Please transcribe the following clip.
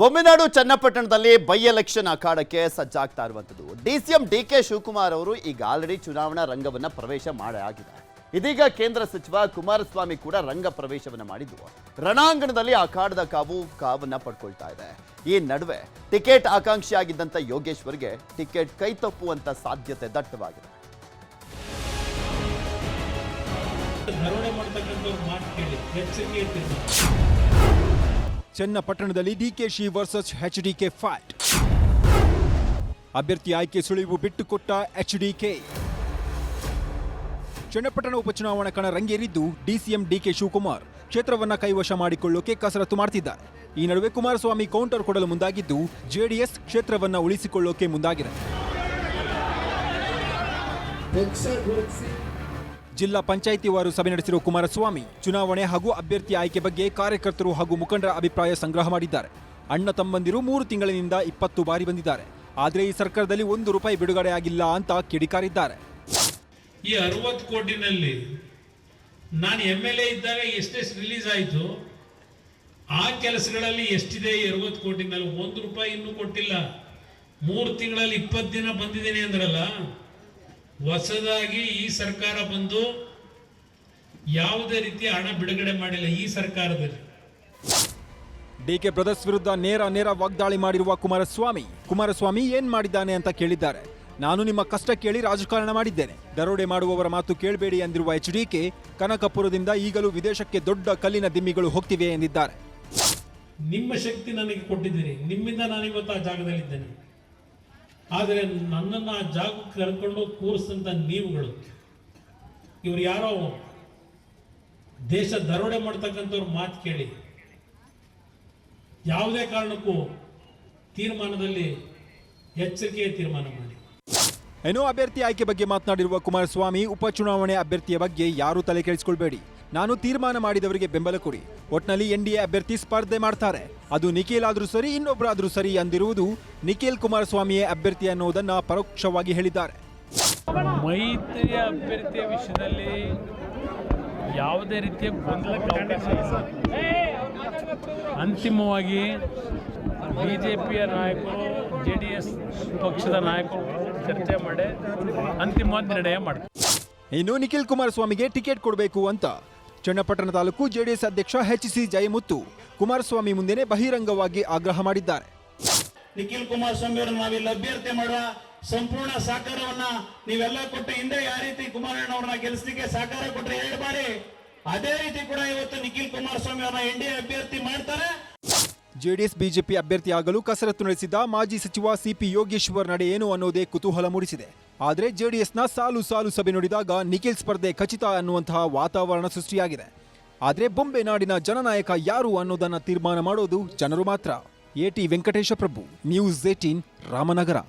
ಬೊಮ್ಮಿನಾಡು ಚನ್ನಪಟ್ಟಣದಲ್ಲಿ by election ಅಖಾಡಕ್ಕೆ ಸಜ್ಜಾಗ್ತಾ ಇರುವಂಥದ್ದು. ಎಂ ಡಿ ಕೆ ಶಿವಕುಮಾರ್ ಅವರು ಈಗ ಆಲ್ರೆಡಿ ಚುನಾವಣಾ ರಂಗವನ್ನ ಪ್ರವೇಶ ಮಾಡಾಗಿದೆ ಇದೀಗ ಕೇಂದ್ರ ಸಚಿವ ಕುಮಾರಸ್ವಾಮಿ ಕೂಡ ರಂಗ ಪ್ರವೇಶವನ್ನ ಮಾಡಿದ್ದು. ರಣಾಂಗಣದಲ್ಲಿ ಅಖಾಡದ ಕಾವು ಕಾವನ್ನ ಪಡ್ಕೊಳ್ತಾ ಇದೆ. ಈ ನಡುವೆ ಟಿಕೆಟ್ ಆಕಾಂಕ್ಷಿಯಾಗಿದ್ದಂಥ ಯೋಗೇಶ್ವರ್ಗೆ ಟಿಕೆಟ್ ಕೈ ತಪ್ಪುವಂತ ಸಾಧ್ಯತೆ ದಟ್ಟವಾಗಿದೆ. ಮಾಡ್ತಕ್ಕಂಥವ್ರು ಮಾತು ಕೇಳಿ. ಎಚ್ಚರಿಕೆ ಚನ್ನಪಟ್ಟಣದಲ್ಲಿ ಡಿಕೆಶಿ ವರ್ಸಸ್ ಎಚ್ಡಿಕೆ ಫೈಟ್ ಅಭ್ಯರ್ಥಿ ಆಯ್ಕೆ ಸುಳಿವು ಬಿಟ್ಟುಕೊಟ್ಟ ಎಚ್ಡಿಕೆ. ಚನ್ನಪಟ್ಟಣ ಉಪಚುನಾವಣಾ ಕಣ ರಂಗೇರಿದ್ದು ಡಿಸಿಎಂ ಡಿಕೆ ಶಿವಕುಮಾರ್. ಕ್ಷೇತ್ರವನ್ನ ಕೈವಶ ಮಾಡಿಕೊಳ್ಳೋಕೆ ಕಸರತ್ತು ಮಾಡ್ತಿದ್ದಾರೆ. ಈ ನಡುವೆ ಕುಮಾರಸ್ವಾಮಿ ಕೌಂಟರ್ ಕೊಡಲು ಮುಂದಾಗಿದ್ದು ಜೆಡಿಎಸ್ ಕ್ಷೇತ್ರವನ್ನ ಉಳಿಸಿಕೊಳ್ಳೋಕೆ ಮುಂದಾಗಿದೆ. ಜಿಲ್ಲಾ ಪಂಚಾಯಿತಿ ವಾರು ಸಭೆ ನಡೆಸಿರುವ ಕುಮಾರಸ್ವಾಮಿ ಚುನಾವಣೆ ಹಾಗೂ ಅಭ್ಯರ್ಥಿ ಆಯ್ಕೆ ಬಗ್ಗೆ ಕಾರ್ಯಕರ್ತರು ಹಾಗೂ ಮುಖಂಡರ ಅಭಿಪ್ರಾಯ ಸಂಗ್ರಹ ಮಾಡಿದ್ದಾರೆ. ಅಣ್ಣ ತಮ್ಮಂದಿರು ಮೂರು ತಿಂಗಳಿನಿಂದ ಇಪ್ಪತ್ತು ಬಾರಿ ಬಂದಿದ್ದಾರೆ. ಆದರೆ ಈ ಸರ್ಕಾರದಲ್ಲಿ ಒಂದು ರೂಪಾಯಿ ಬಿಡುಗಡೆ ಆಗಿಲ್ಲ ಅಂತ ಕಿಡಿಕಾರಿದ್ದಾರೆ. ಈ ಅರವತ್ತು ಕೋಟಿನಲ್ಲಿ ನಾನು ಎಂ ಎಲ್ ಎ ಇದ್ದಾಗ ಎಷ್ಟೆಷ್ಟು ರಿಲೀಸ್ ಆಯಿತು, ಆ ಕೆಲಸಗಳಲ್ಲಿ ಎಷ್ಟಿದೆ ಈ ಅರವತ್ತು ಕೋಟಿನಲ್ಲಿ? ಒಂದು ರೂಪಾಯಿ ಇನ್ನೂ ಕೊಟ್ಟಿಲ್ಲ. ಮೂರು ತಿಂಗಳಲ್ಲಿ ಇಪ್ಪತ್ತು ದಿನ ಬಂದಿದ್ದೀನಿ ಅಂದ್ರಲ್ಲ ಹೊಸದಾಗಿ ಈ ಸರ್ಕಾರ ಬಂದು ಯಾವುದೇ ರೀತಿ ಹಣ ಬಿಡುಗಡೆ ಮಾಡಿಲ್ಲ ಈ ಸರ್ಕಾರದಲ್ಲಿ. ಡಿಕೆ ಬ್ರದರ್ಸ್ ವಿರುದ್ಧ ನೇರ ನೇರ ವಾಗ್ದಾಳಿ ಮಾಡಿರುವ ಕುಮಾರಸ್ವಾಮಿ ಕುಮಾರಸ್ವಾಮಿ ಏನ್ ಮಾಡಿದ್ದಾನೆ ಅಂತ ಕೇಳಿದ್ದಾರೆ. ನಾನು ನಿಮ್ಮ ಕಷ್ಟ ಕೇಳಿ ರಾಜಕಾರಣ ಮಾಡಿದ್ದೇನೆ. ದರೋಡೆ ಮಾಡುವವರ ಮಾತು ಕೇಳಬೇಡಿ ಎಂದಿರುವ ಎಚ್ಡಿಕೆ ಕನಕಪುರದಿಂದ ಈಗಲೂ ವಿದೇಶಕ್ಕೆ ದೊಡ್ಡ ಕಲ್ಲಿನ ದಿಮ್ಮಿಗಳು ಹೋಗ್ತಿವೆ ಎಂದಿದ್ದಾರೆ. ನಿಮ್ಮ ಶಕ್ತಿ ನನಗೆ ಕೊಟ್ಟಿದ್ದೀರಿ. ನಿಮ್ಮಿಂದ ನಾನು ಇವತ್ತು ಆ ಜಾಗದಲ್ಲಿದ್ದೇನೆ. ಆದರೆ ನನ್ನನ್ನು ಆ ಜಾಗಕ್ಕೆ ಕರ್ಕೊಂಡು ಕೂರಿಸಿದಂಥ ನೀವುಗಳು, ಇವರು ಯಾರೋ ದೇಶ ದರೋಡೆ ಮಾಡ್ತಕ್ಕಂಥವ್ರ ಮಾತು ಕೇಳಿ, ಯಾವುದೇ ಕಾರಣಕ್ಕೂ ತೀರ್ಮಾನದಲ್ಲಿ ಎಚ್ಚರಿಕೆಯ ತೀರ್ಮಾನ ಮಾಡಿ. ಏನೋ ಅಭ್ಯರ್ಥಿ ಆಯ್ಕೆ ಬಗ್ಗೆ ಮಾತನಾಡಿರುವ ಕುಮಾರಸ್ವಾಮಿ, ಉಪಚುನಾವಣೆ ಅಭ್ಯರ್ಥಿಯ ಬಗ್ಗೆ ಯಾರೂ ತಲೆ ಕೆಡಿಸಿಕೊಳ್ಬೇಡಿ. ನಾನು ತೀರ್ಮಾನ ಮಾಡಿದವರಿಗೆ ಬೆಂಬಲ ಕೊಡಿ. ಒಟ್ನಲ್ಲಿ ಎನ್ಡಿಎ ಅಭ್ಯರ್ಥಿ ಸ್ಪರ್ಧೆ ಮಾಡ್ತಾರೆ. ಅದು ನಿಖಿಲ್ ಆದ್ರೂ ಸರಿ ಇನ್ನೊಬ್ಬರಾದ್ರೂ ಸರಿ ಅಂದಿರುವುದು ನಿಖಿಲ್ ಕುಮಾರಸ್ವಾಮಿಯೇ ಅಭ್ಯರ್ಥಿ ಅನ್ನೋದನ್ನ ಪರೋಕ್ಷವಾಗಿ ಹೇಳಿದ್ದಾರೆ. ಮೈತ್ರಿ ಅಭ್ಯರ್ಥಿಯ ವಿಷಯದಲ್ಲಿ ಯಾವುದೇ ರೀತಿಯ ಗೊಂದಲ ಅವಕಾಶ ಇಲ್ಲ. ಅಂತಿಮವಾಗಿ ಬಿ ಜೆ ಪಿಯ ನಾಯಕರು ಜೆ ಡಿ ಎಸ್ ಪಕ್ಷದ ನಾಯಕರು ಚರ್ಚೆ ಮಾಡಿ ಅಂತಿಮವಾದ ನಿರ್ಣಯ ಮಾಡ್ತಾರೆ. ಇನ್ನು ನಿಖಿಲ್ ಕುಮಾರಸ್ವಾಮಿಗೆ ಟಿಕೆಟ್ ಕೊಡಬೇಕು ಅಂತ ಚನ್ನಪಟ್ಟಣ ತಾಲೂಕು ಜೆಡಿಎಸ್ ಅಧ್ಯಕ್ಷ ಎಚ್ ಸಿ ಜಯಮುತ್ತು. ಕುಮಾರಸ್ವಾಮಿ ಮುಂದೆನೆ ಬಹಿರಂಗವಾಗಿ ಆಗ್ರಹ ಮಾಡಿದ್ದಾರೆ. ನಿಖಿಲ್ ಕುಮಾರಸ್ವಾಮಿ ಅವರನ್ನು ನಾವಿಲ್ಲಿ ಅಭ್ಯರ್ಥಿ ಮಾಡುವ ಸಂಪೂರ್ಣ ಸಹಕಾರವನ್ನ ನೀವೆಲ್ಲ ಕೊಟ್ಟ ಹಿಂದೆ ಯಾವ ರೀತಿ ಕುಮಾರಣ್ಣ ಅವ್ರನ್ನ ಗೆಲ್ಲಿಸಲಿಕ್ಕೆ ಸಹಕಾರ ಕೊಟ್ಟರೆ ಎರಡು ಬಾರಿ. ಅದೇ ರೀತಿ ಕೂಡ ಇವತ್ತು ನಿಖಿಲ್ ಕುಮಾರಸ್ವಾಮಿ ಅವರನ್ನ ಎನ್ ಡಿ ಅಭ್ಯರ್ಥಿ ಮಾಡ್ತಾರೆ. ಜೆಡಿಎಸ್, ಬಿಜೆಪಿ ಅಭ್ಯರ್ಥಿಯಾಗಲು ಕಸರತ್ತು ನಡೆಸಿದ ಮಾಜಿ ಸಚಿವ ಸಿಪಿ ಯೋಗೇಶ್ವರ್ ನಡೆ ಏನು ಅನ್ನೋದೇ ಕುತೂಹಲ ಮೂಡಿಸಿದೆ. ಆದರೆ ಜೆಡಿಎಸ್ನ ಸಾಲು ಸಾಲು ಸಭೆ ನೋಡಿದಾಗ ನಿಖಿಲ್ ಸ್ಪರ್ಧೆ ಖಚಿತ ಅನ್ನುವಂತಹ ವಾತಾವರಣ ಸೃಷ್ಟಿಯಾಗಿದೆ. ಆದರೆ ಬೊಂಬೆ ನಾಡಿನ ಜನನಾಯಕ ಯಾರು ಅನ್ನೋದನ್ನು ತೀರ್ಮಾನ ಮಾಡೋದು ಜನರು ಮಾತ್ರ. A T Venkatesha Prabhu, news eighteen Ramanagara.